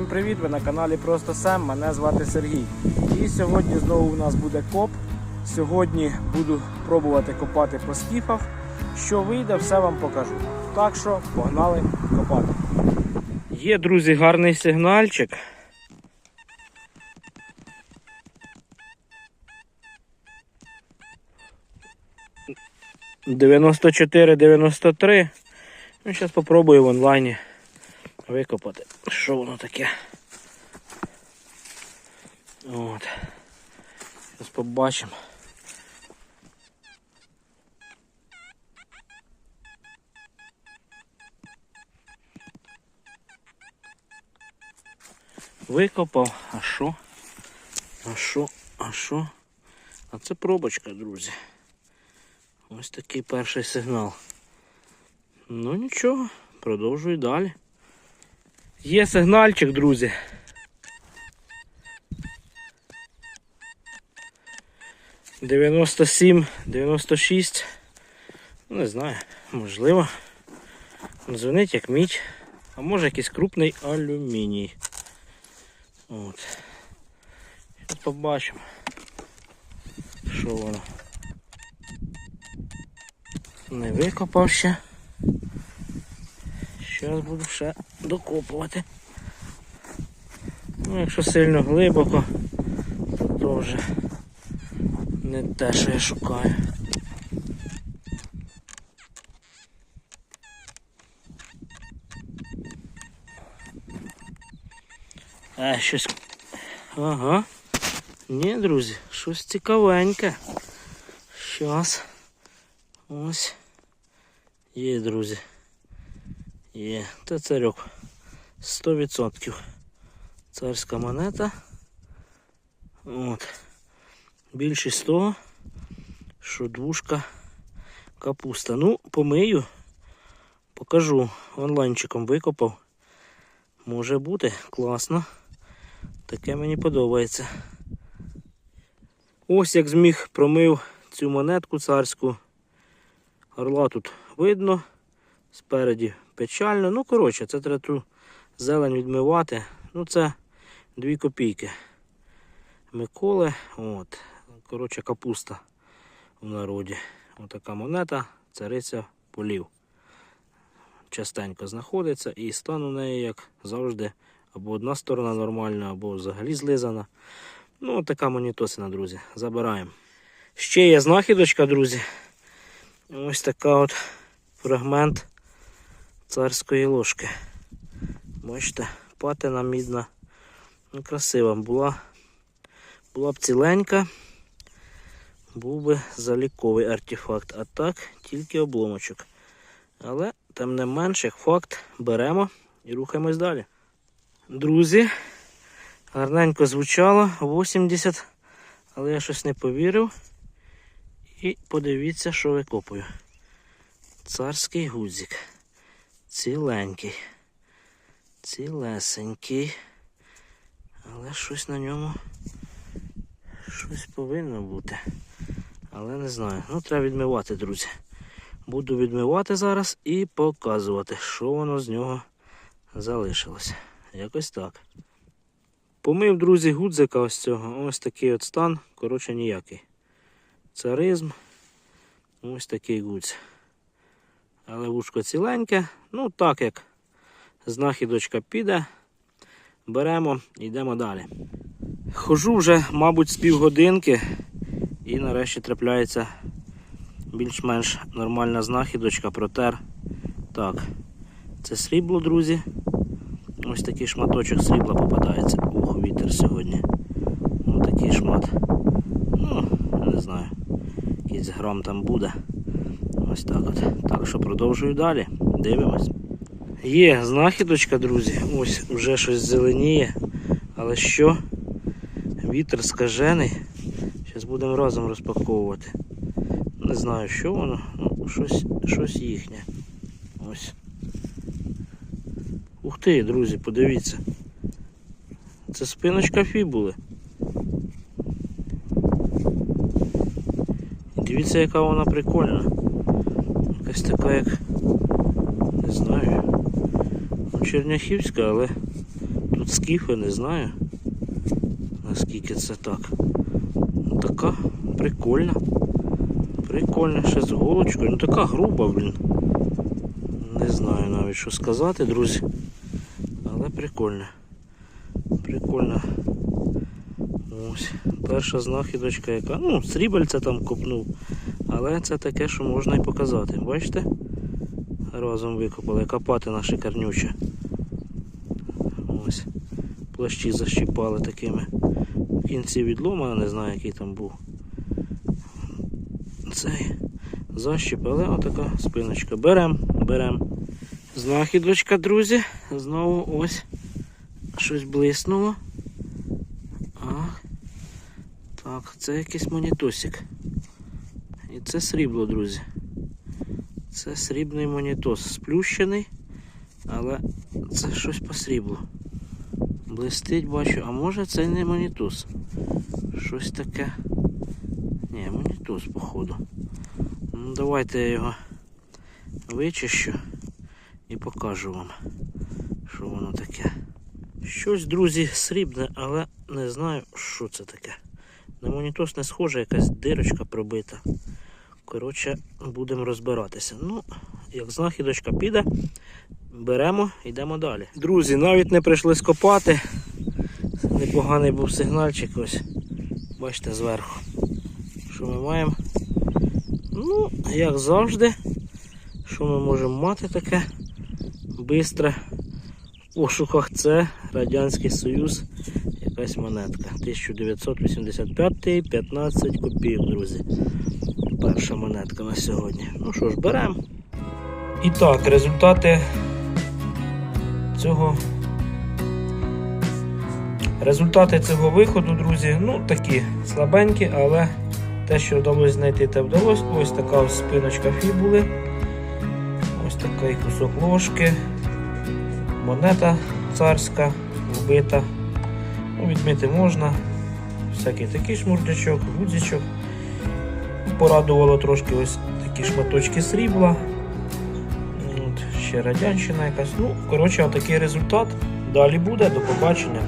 Всім привіт! Ви на каналі Просто Сем. Мене звати Сергій. І сьогодні знову у нас буде коп. Сьогодні буду пробувати копати по скіфах. Що вийде, все вам покажу. Так що погнали копати. Є, друзі, гарний сигнальчик. Дев'яносто чотири, дев'яносто три. Ну, зараз спробую в онлайні викопати. Що воно таке? От. Зараз побачимо. Викопав, а що? А що? А що? А це пробочка, друзі. Ось такий перший сигнал. Ну нічого, продовжую далі. Є сигнальчик, друзі. Дев'яносто сім, дев'яносто шість. Ну, Не знаю, можливо. Дзвонить як мідь. А може якийсь крупний алюміній. От. Зараз побачимо. Що воно. Не викопав ще. Зараз буду ще докопувати. Ну, якщо сильно глибоко, то вже не те, що я шукаю. А, щось. Ага. Ні, друзі, щось цікавеньке. Щас. Ось. Є, друзі. Є, це царьок. 100%. Царська монета. От. Більшість того, що двушка капуста. Ну, помию, покажу. Онлайнчиком викопав. Може бути класно. Таке мені подобається. Ось як зміг промив цю монетку царську. Орла тут видно. Спереді печально. Ну, коротше, це треба ту зелень відмивати. Ну, це 2 копійки. Миколи. От. Коротше, капуста в народі. Отака монета, цариця полів. Частенько знаходиться і стан у неї, як завжди, або одна сторона нормальна, або взагалі злизана. Ну, така монітосина, друзі. Забираємо. Ще є знахідочка, друзі. Ось така от фрагмент царської ложки. Бачите, патина мідна. Ну, красива була. Була б ціленька, був би заліковий артефакт. А так, тільки обломочок. Але, тим не менш, як факт, беремо і рухаємось далі. Друзі, гарненько звучало 80, але я щось не повірив. І подивіться, що викопую. Царський гудзик. Ціленький. Цілесенький. Але щось на ньому щось повинно бути. Але не знаю. Ну, треба відмивати, друзі. Буду відмивати зараз і показувати, що воно з нього залишилося. Якось так. Помив, друзі, гудзика ось цього. Ось такий от стан. Коротше, ніякий. Царизм. Ось такий гудз. Але вушко ціленьке. Ну, так як знахідочка піде, беремо йдемо далі. Хожу вже, мабуть, з півгодинки і нарешті трапляється більш-менш нормальна знахідочка, протер. Так, це срібло, друзі. Ось такий шматочок срібла попадається. Ух, вітер сьогодні. Ось такий шмат. Ну, не знаю, якийсь грам там буде. Ось так от. Так що продовжую далі. Дивимось. Є знахідочка, друзі. Ось вже щось зеленіє. Але що? Вітер скажений. Зараз будемо разом розпаковувати. Не знаю, що воно, ну, щось, щось їхнє. Ось. Ух ти, друзі, подивіться. Це спиночка фібули. Дивіться, яка вона прикольна. Якась така як. Не знаю. ну, Черняхівська, але тут скіфи, не знаю. Наскільки це так. Ну, Така прикольна. Прикольна ще з голочкою. Ну така груба, блін. Не знаю навіть що сказати, друзі. Але прикольна. Прикольна. Ось. Перша знахідочка, яка. Ну, срібельця там копнув. Але це таке, що можна і показати. Бачите? Разом викопали, яка патина шикарнюча. Ось. Плащі защіпали такими. В кінці відлома, не знаю, який там був. Цей защіп, але отака спиночка. Берем, берем. Знахідочка, друзі. Знову ось щось блиснуло. А, так, це якийсь монітосик. І це срібло, друзі. Це срібний монітос. Сплющений, але це щось по сріблу. Блистить, бачу, а може це не монітос. Щось таке. Ні, монітос, походу. Ну, давайте я його вичищу і покажу вам, що воно таке. Щось, друзі, срібне, але не знаю, що це таке. На монітос не схоже, якась дирочка пробита. Коротше, будемо розбиратися. Ну, як знахідочка піде, беремо, йдемо далі. Друзі, навіть не прийшли скопати. Непоганий був сигнальчик ось. Бачите, зверху. Що ми маємо? Ну, як завжди, що ми можемо мати таке бистре в пошуках це Радянський Союз, якась монетка. 1985 15 копійок, друзі. Перша монетка на сьогодні. Ну що ж, беремо. І так, результати цього. Результати цього виходу, друзі, ну такі слабенькі, але те, що вдалося знайти, те вдалося. Ось така ось спиночка фібули. Ось такий кусок ложки. Монета царська вбита. Ну, відмити можна. Всякий такий шмурдячок, гудзичок. Порадувало трошки ось такі шматочки срібла. Ще радянщина якась. Ну, коротше, отакий результат. Далі буде. До побачення.